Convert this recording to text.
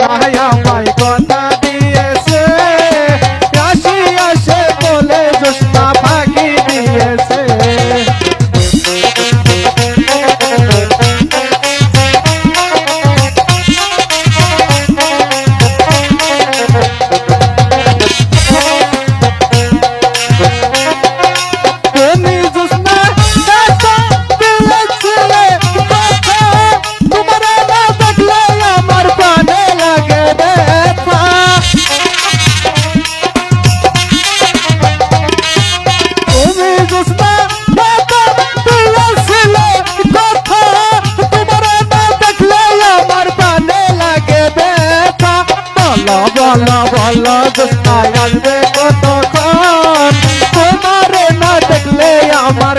দায়া পাই কথা। বলো বলো বলো দোস্তা লাগবে কতক্ষণ? তোমারে না দেখলে আমার